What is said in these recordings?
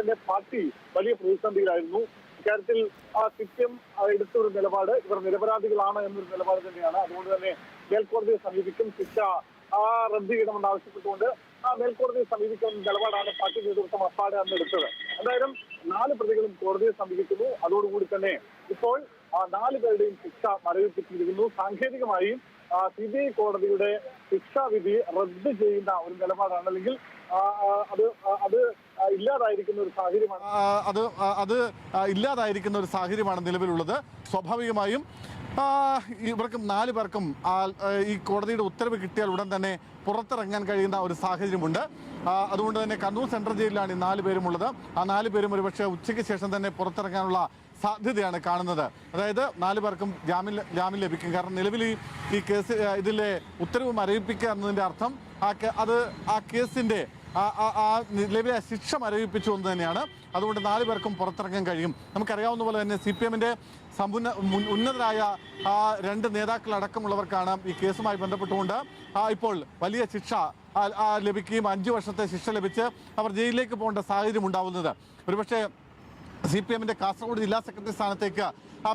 തന്നെ പാർട്ടി വലിയ പ്രതിസന്ധിയിലായിരുന്നു. ഇക്കാര്യത്തിൽ ആ സിപിഎം എടുത്ത ഒരു നിലപാട് ഇവർ നിരപരാധികളാണ് എന്നൊരു നിലപാട് തന്നെയാണ്. അതുകൊണ്ട് തന്നെ മേൽക്കോടതിയെ സമീപിക്കും. ശിക്ഷ ആ റദ്ദ് ചെയ്യണമെന്ന് ആവശ്യപ്പെട്ടുകൊണ്ട് ആ മേൽക്കോടതിയെ സമീപിക്കുന്ന നിലപാടാണ് പാർട്ടി നേതൃത്വം അപ്പാടെ അന്ന് എടുത്തത്. എന്തായാലും നാല് പ്രതികളും കോടതിയെ സമീപിക്കുന്നു. അതോടുകൂടി തന്നെ ഇപ്പോൾ ആ നാല് പേരുടെയും ശിക്ഷ മരവിപ്പിച്ചിരിക്കുന്നു. സാങ്കേതികമായി സി ബി ഐ കോടതിയുടെ ശിക്ഷാവിധി റദ്ദ് ചെയ്യുന്ന ഒരു നിലപാടാണ്. അല്ലെങ്കിൽ അത് അത് ഇല്ലാതായിരിക്കുന്ന ഒരു സാഹചര്യമാണ്. അത് അത് ഇല്ലാതായിരിക്കുന്ന ഒരു സാഹചര്യമാണ് നിലവിലുള്ളത്. സ്വാഭാവികമായും ഇവർക്കും നാല് പേർക്കും ഈ കോടതിയുടെ ഉത്തരവ് കിട്ടിയാൽ ഉടൻ തന്നെ പുറത്തിറങ്ങാൻ കഴിയുന്ന ഒരു സാഹചര്യമുണ്ട്. അതുകൊണ്ട് തന്നെ കണ്ണൂർ സെൻട്രൽ ജയിലിലാണ് ഈ നാല് പേരും ഉള്ളത് ആ നാല് പേരും ഒരുപക്ഷെ ഉച്ചയ്ക്ക് ശേഷം തന്നെ പുറത്തിറങ്ങാനുള്ള സാധ്യതയാണ് കാണുന്നത്. അതായത് നാല് പേർക്കും ജാമ്യം ജാമ്യം ലഭിക്കും. കാരണം നിലവിൽ ഈ കേസ് ഇതിലെ ഉത്തരവ് മരവിപ്പിക്കുക എന്നതിന്റെ അർത്ഥം ആ അത് ആ കേസിന്റെ ആ നിലവിലെ ശിക്ഷ മരവിപ്പിച്ചു എന്ന് തന്നെയാണ്. അതുകൊണ്ട് നാല് പേർക്കും പുറത്തിറങ്ങാൻ കഴിയും. നമുക്കറിയാവുന്ന പോലെ തന്നെ സി പി എമ്മിന്റെ സമ്പുന്ന ഉന്നതരായ ആ രണ്ട് നേതാക്കൾ അടക്കമുള്ളവർക്കാണ് ഈ കേസുമായി ബന്ധപ്പെട്ടുകൊണ്ട് ഇപ്പോൾ വലിയ ശിക്ഷ ലഭിക്കുകയും അഞ്ചു വർഷത്തെ ശിക്ഷ ലഭിച്ച് അവർ ജയിലിലേക്ക് പോകേണ്ട സാഹചര്യം ഉണ്ടാവുന്നത്. ഒരുപക്ഷെ സി പി എമ്മിന്റെ കാസർഗോഡ് ജില്ലാ സെക്രട്ടറി സ്ഥാനത്തേക്ക്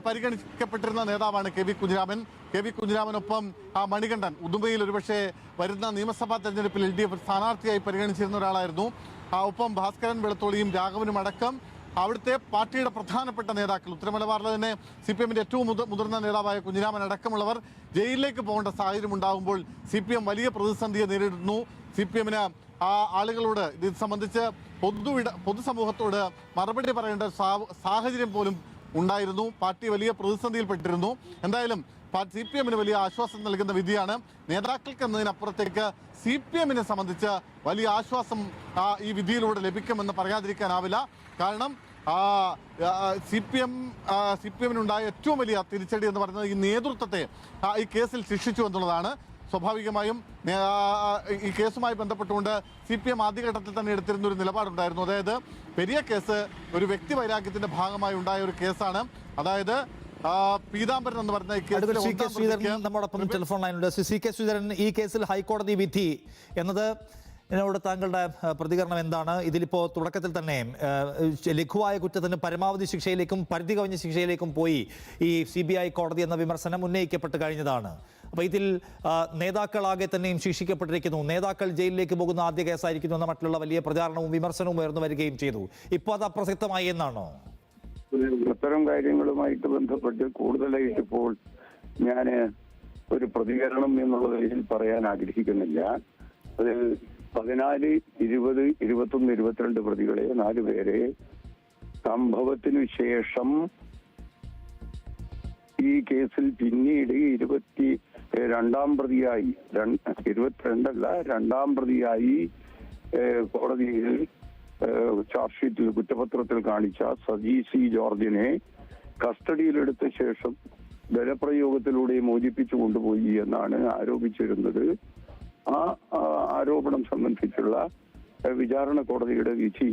പരിഗണിക്കപ്പെട്ടിരുന്ന നേതാവാണ് K V Kunhiraman. K V കുഞ്ഞിരാമനൊപ്പം Manikandan ഉദുമയിൽ ഒരുപക്ഷെ വരുന്ന നിയമസഭാ തെരഞ്ഞെടുപ്പിൽ എൽ ഡി എഫ് സ്ഥാനാർത്ഥിയായി പരിഗണിച്ചിരുന്ന ഒരാളായിരുന്നു. ഒപ്പം ഭാസ്കരൻ വെളുത്തോളിയും രാഘവനും അടക്കം അവിടുത്തെ പാർട്ടിയുടെ പ്രധാനപ്പെട്ട നേതാക്കൾ ഉത്തരമലബാറിലെ തന്നെ സി പി എമ്മിന്റെ ഏറ്റവും മുത- മുതിർന്ന നേതാവായ കുഞ്ഞിരാമൻ അടക്കമുള്ളവർ ജയിലിലേക്ക് പോകേണ്ട സാഹചര്യം ഉണ്ടാകുമ്പോൾ സി പി എം വലിയ പ്രതിസന്ധിയെ നേരിടുന്നു. സി പി എമ്മിന് ആ ആളുകളോട് ഇത് സംബന്ധിച്ച് പൊതു പൊതുസമൂഹത്തോട് മറുപടി പറയേണ്ട സാഹചര്യം പോലും ഉണ്ടായിരുന്നു. പാർട്ടി വലിയ പ്രതിസന്ധിയിൽപ്പെട്ടിരുന്നു. എന്തായാലും സി പി എമ്മിന് വലിയ ആശ്വാസം നൽകുന്ന വിധിയാണ്. നേതാക്കൾക്ക് എന്നതിനപ്പുറത്തേക്ക് സി പി എമ്മിനെ സംബന്ധിച്ച് വലിയ ആശ്വാസം ഈ വിധിയിലൂടെ ലഭിക്കുമെന്ന് പറയാതിരിക്കാനാവില്ല. കാരണം C P M C P എമ്മിനുണ്ടായ ഏറ്റവും വലിയ തിരിച്ചടി എന്ന് പറയുന്നത് ഈ നേതൃത്വത്തെ ഈ കേസിൽ ശിക്ഷിച്ചു എന്നുള്ളതാണ്. സ്വാഭാവികമായും ഈ കേസുമായി ബന്ധപ്പെട്ടുകൊണ്ട് സി പി എം ആദ്യഘട്ടത്തിൽ തന്നെ എടുത്തിരുന്ന ഒരു നിലപാടുണ്ടായിരുന്നു. അതായത് പെരിയ കേസ് ഒരു വ്യക്തി വൈരാഗ്യത്തിന്റെ ഭാഗമായി ഉണ്ടായ ഒരു കേസാണ്. അതായത് പീതാംബരൻ എന്ന് പറഞ്ഞ ഈ കേസിലെ നമ്മോടൊപ്പം ടെലിഫോൺ ലൈനിലുണ്ട് സി കെ ശ്രീധരൻ ഈ കേസിൽ ഹൈക്കോടതി വിധി എന്നത് എന്നോട് താങ്കളുടെ പ്രതികരണം എന്താണ്? ഇതിലിപ്പോൾ തുടക്കത്തിൽ തന്നെ ലഘുവായ കുറ്റത്തിന് പരമാവധി ശിക്ഷയിലേക്കും പരിധി കവിഞ്ഞ ശിക്ഷയിലേക്കും പോയി ഈ സി ബി ഐ കോടതി എന്ന വിമർശനം ഉന്നയിക്കപ്പെട്ട് കഴിഞ്ഞതാണ്. അപ്പോൾ ഇതിൽ നേതാക്കളാകെ തന്നെയും ശിക്ഷിക്കപ്പെട്ടിരിക്കുന്നു. നേതാക്കൾ ജയിലിലേക്ക് പോകുന്ന ആദ്യ കേസായിരിക്കുന്നു എന്ന മറ്റുള്ള വലിയ പ്രചാരണവും വിമർശനവും ഉയർന്നു വരികയും ചെയ്തു. ഇപ്പോൾ അത് അപ്രസക്തമായി എന്നാണോ? അത്തരം കാര്യങ്ങളുമായിട്ട് ബന്ധപ്പെട്ട് കൂടുതലായിട്ട് ഇപ്പോൾ ഞാൻ ഒരു പ്രതികരണം എന്നുള്ള രീതിയിൽ പറയാൻ ആഗ്രഹിക്കുന്നില്ല. അതിൽ പതിനാല് ഇരുപത് ഇരുപത്തൊന്ന് ഇരുപത്തിരണ്ട് പ്രതികളെ നാല് പേരെ സംഭവത്തിനു ശേഷം ഈ കേസിൽ പിന്നീട് ഇരുപത്തി രണ്ടാം പ്രതിയായി. രണ്ട് ഇരുപത്തിരണ്ടല്ല രണ്ടാം പ്രതിയായി കോടതിയിൽ ചാർജ് ഷീറ്റിൽ കുറ്റപത്രത്തിൽ കാണിച്ച സജി സി ജോർജിനെ കസ്റ്റഡിയിലെടുത്ത ശേഷം ബലപ്രയോഗത്തിലൂടെ മോചിപ്പിച്ചു കൊണ്ടുപോയി എന്നാണ് ആരോപിച്ചിരുന്നത്. ആ ആരോപണം സംബന്ധിച്ചുള്ള വിചാരണ കോടതിയുടെ വിധി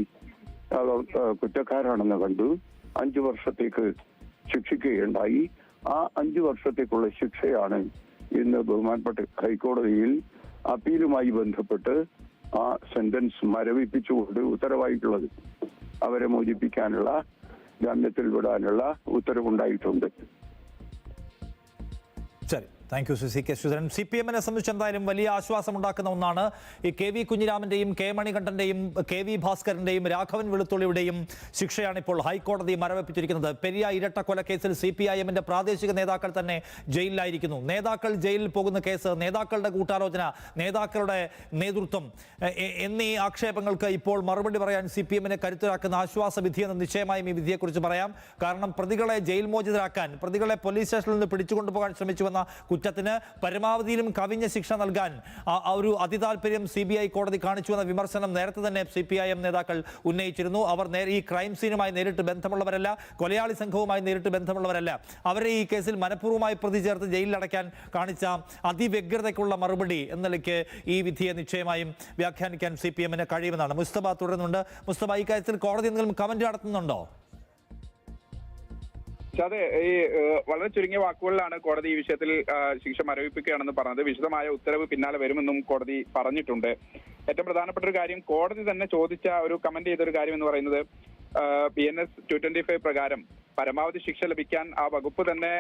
കുറ്റക്കാരാണെന്ന് കണ്ടു. അഞ്ചു വർഷത്തേക്ക് ശിക്ഷിക്കുകയുണ്ടായി. ആ അഞ്ചു വർഷത്തേക്കുള്ള ശിക്ഷയാണ് ഇന്ന് ബഹുമാനപ്പെട്ട ഹൈക്കോടതിയിൽ അപ്പീലുമായി ബന്ധപ്പെട്ട് ആ സെന്റൻസ് മരവിപ്പിച്ചുകൊണ്ട് ഉത്തരവായിട്ടുള്ളത് അവരെ മോചിപ്പിക്കാനുള്ള ജാമ്യത്തിൽ വിടാനുള്ള ഉത്തരവുണ്ടായിട്ടുണ്ട്. ശരി. Thank you C K Sreedharan. C P എമ്മിനെ സംബന്ധിച്ച് എന്തായാലും വലിയ ആശ്വാസം ഉണ്ടാക്കുന്ന ഒന്നാണ് ഈ കെ വി കുഞ്ഞിരാമന്റെയും കെ മണികണ്ഠന്റെയും കെ വി ഭാസ്കരന്റെയും രാഘവൻ വെളുത്തുള്ളിയുടെയും ശിക്ഷയാണ് ഇപ്പോൾ ഹൈക്കോടതി മരവിപ്പിച്ചിരിക്കുന്നത്. പെരിയ ഇരട്ട കൊലക്കേസിൽ സി പി ഐ എമ്മിന്റെ പ്രാദേശിക നേതാക്കൾ തന്നെ ജയിലിലായിരിക്കുന്നു. നേതാക്കൾ ജയിലിൽ പോകുന്ന കേസ് നേതാക്കളുടെ കൂട്ടാലോചന നേതാക്കളുടെ നേതൃത്വം എന്നീ ആക്ഷേപങ്ങൾക്ക് ഇപ്പോൾ മറുപടി പറയാൻ സി പി എമ്മിനെ കരുത്തരാക്കുന്ന ആശ്വാസ വിധിയെന്ന് നിശ്ചയമായും ഈ വിധിയെക്കുറിച്ച് പറയാം. കാരണം പ്രതികളെ ജയിൽ മോചിതരാക്കാൻ പ്രതികളെ പോലീസ് സ്റ്റേഷനിൽ നിന്ന് പിടിച്ചുകൊണ്ടുപോകാൻ ശ്രമിച്ചുവെന്ന കുറ്റത്തിന് പരമാവധിയിലും കവിഞ്ഞ ശിക്ഷ നൽകാൻ ഒരു അതിതാൽപര്യം സി ബി ഐ കോടതി കാണിച്ചു എന്ന വിമർശനം നേരത്തെ തന്നെ സി പി ഐ എം നേതാക്കൾ ഉന്നയിച്ചിരുന്നു. അവർ നേരെ ഈ ക്രൈം സീനുമായി നേരിട്ട് ബന്ധമുള്ളവരല്ല കൊലയാളി സംഘവുമായി നേരിട്ട് ബന്ധമുള്ളവരല്ല. അവരെ ഈ കേസിൽ മനഃപൂർവമായി പ്രതി ചേർത്ത് ജയിലിൽ അടയ്ക്കാൻ കാണിച്ച അതിവ്യഗ്രതയ്ക്കുള്ള മറുപടി എന്ന നിലയ്ക്ക് ഈ വിധിയെ നിശ്ചയമായും വ്യാഖ്യാനിക്കാൻ സി പി എമ്മിന് കഴിയുമെന്നാണ്. മുസ്തഫ തുടരുന്നുണ്ട്. മുസ്തഫ ഈ കാര്യത്തിൽ കോടതി എന്തെങ്കിലും കമന്റ് നടത്തുന്നുണ്ടോ? അതെ ഈ വളരെ ചുരുങ്ങിയ വാക്കുകളിലാണ് കോടതി ഈ വിഷയത്തിൽ ശിക്ഷ മരവിപ്പിക്കുകയാണെന്ന് പറഞ്ഞത്. വിശദമായ ഉത്തരവ് പിന്നാലെ വരുമെന്നും കോടതി പറഞ്ഞിട്ടുണ്ട്. ഏറ്റവും പ്രധാനപ്പെട്ട ഒരു കാര്യം കോടതി തന്നെ ചോദിച്ച ഒരു കമന്റ് ചെയ്ത ഒരു കാര്യം എന്ന് പറയുന്നത് B N S two twenty five പ്രകാരം പരമാവധി ശിക്ഷ ലഭിക്കാൻ ആ വകുപ്പ് തന്നെ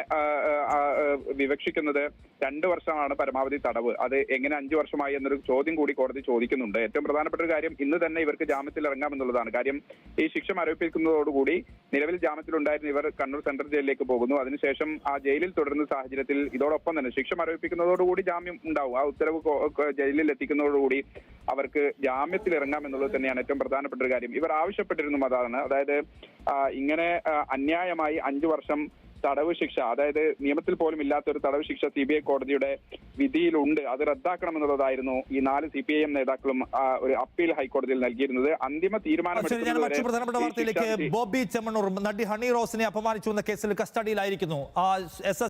വിവക്ഷിക്കുന്നത് രണ്ട് വർഷമാണ് പരമാവധി തടവ്. അത് എങ്ങനെ അഞ്ചു വർഷമായി എന്നൊരു ചോദ്യം കൂടി കോടതി ചോദിക്കുന്നുണ്ട്. ഏറ്റവും പ്രധാനപ്പെട്ട ഒരു കാര്യം ഇന്ന് തന്നെ ഇവർക്ക് ജാമ്യത്തിൽ ഇറങ്ങാമെന്നുള്ളതാണ് കാര്യം ഈ ശിക്ഷ മരവിപ്പിക്കുന്നതോടുകൂടി നിലവിൽ ജാമ്യത്തിലുണ്ടായിരുന്ന ഇവർ കണ്ണൂർ സെൻട്രൽ ജയിലിലേക്ക് പോകുന്നു. അതിനുശേഷം ആ ജയിലിൽ തുടരുന്ന സാഹചര്യത്തിൽ ഇതോടൊപ്പം തന്നെ ശിക്ഷ മരവിപ്പിക്കുന്നതോടുകൂടി ജാമ്യം ഉണ്ടാവും. ആ ഉത്തരവ് ജയിലിൽ എത്തിക്കുന്നതോടുകൂടി അവർക്ക് ജാമ്യത്തിൽ ഇറങ്ങാം എന്നുള്ളത് തന്നെയാണ് ഏറ്റവും പ്രധാനപ്പെട്ട ഒരു കാര്യം. ഇവർ ആവശ്യപ്പെട്ടിരുന്നു അതാണ്. അതായത് ഇങ്ങനെ ആ, അന്യായമായി അഞ്ചു വർഷം തടവ് ശിക്ഷ അതായത് നിയമത്തിൽ പോലും ഇല്ലാത്ത ഒരു തടവ് ശിക്ഷ സി ബി ഐ കോടതിയുടെ വിധിയിലുണ്ട്. അത് റദ്ദാക്കണം എന്നുള്ളതായിരുന്നു ഈ നാല് സി പി ഐ എം നേതാക്കളും ഒരു അപ്പീൽ ഹൈക്കോടതിയിൽ നൽകിയിരുന്നത്. അന്തിമ തീരുമാനം ബോബി ചെമ്മണ്ണൂർ നടി ഹണി റോസിനെ അപമാനിച്ചു എന്ന കേസിൽ കസ്റ്റഡിയിലായിരിക്കുന്നു.